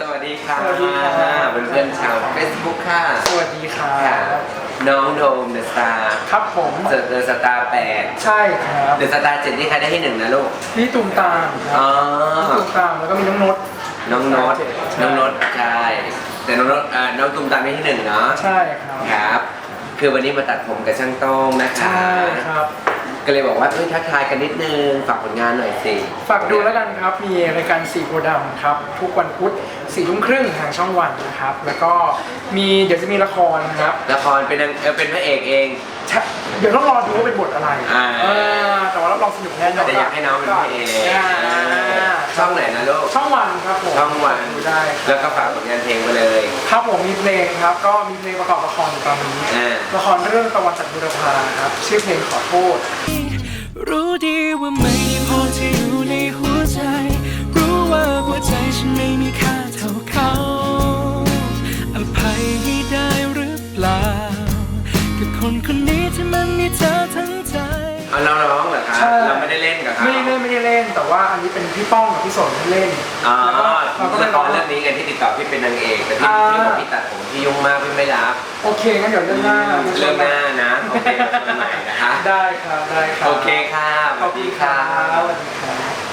สวัสดีค่ะสวัสดีค่ะ เพื่อนๆชาว Facebook ค่ะสวัสดีครัค่ะ บน้องโดมเดอะสตาร์ครับผมเดอะสตาร์แปดใช่ครับเดอะสตาร์เจ็ดที่ใครได้ที่หนึ่งนะลูกพี่ตูมตามคอ๋รัอบพี่ตูมตามแล้วก็มีน้องนดน้องโนตใช่น้องโนตใช่ แต่น้องโนตอ่าน้องตุ้มตามได้ที่หนึ่งเนาะ ใช่ครับ ครับ คือวันนี้มาตัดผมกับช่างโต้งนะคะ ใช่ครับ ก็เลยบอกว่าเอ้ยทักทายกันนิดนึงฝากผลงานหน่อยสิฝากดูแล้วกันครับ มีรายการสีโพธิ์ดำครับ ทุกวันพุธสี่ทุ่มครึ่งทางช่องวันนะครับ แล้วก็มีเดี๋ยวจะมีละครนะครับละครเป็นนางเออเป็นพระเอกเองใช่เดี๋ยวต้องรอดูว่าเป็นบทอะไรอ่า เออแต่ว่ารับรองสนุกแน่นอนแต่อยากให้น้องเป็นพระเอกอ่าช่องไหนนะลูกช่องวันครับผมช่องวันดูได้ครับแล้วก็ฝากผลงานเพลงไปเลยครับผมมีเพลงครับ ก็มีเพลงประกอบละครอยู่ตอนนี้ อ่า ละครเรื่องตะวันจากบุรพาครับ ชื่อเพลงขอโทษ รู้ดีว่าไม่พอที่อยู่ในหัวใจ รู้ว่าหัวใจฉันไม่มีค่าเท่าเขา อภัยให้ได้หรือเปล่า กับคนคนนี้ที่มันมีเธอทั้งใจ เอาเราร้องเหรอคะใช่ เราไม่ได้เล่นกับเขาไม่ได้เล่นไม่ได้เล่น แต่ว่าอันนี้เป็นพี่ป้องกับพี่สนที่เล่นอ๋อแล้วก็เราก็ละครเรื่องนี้ไงที่ติดต่อพี่เป็นนางเอกแต่พี่อ่าพี่บอกพี่ตัดผมพี่ยุ่งมากพี่ไม่รับโอเคงั้นเดี๋ยวเรื่องหน้าเรื่องหน้านะโอเคเรื่องใหม่นะคะ ได้ครับได้ครับโอเคค่ะสขวัอบสคุดีณคค่ะรับสวัสดีครับ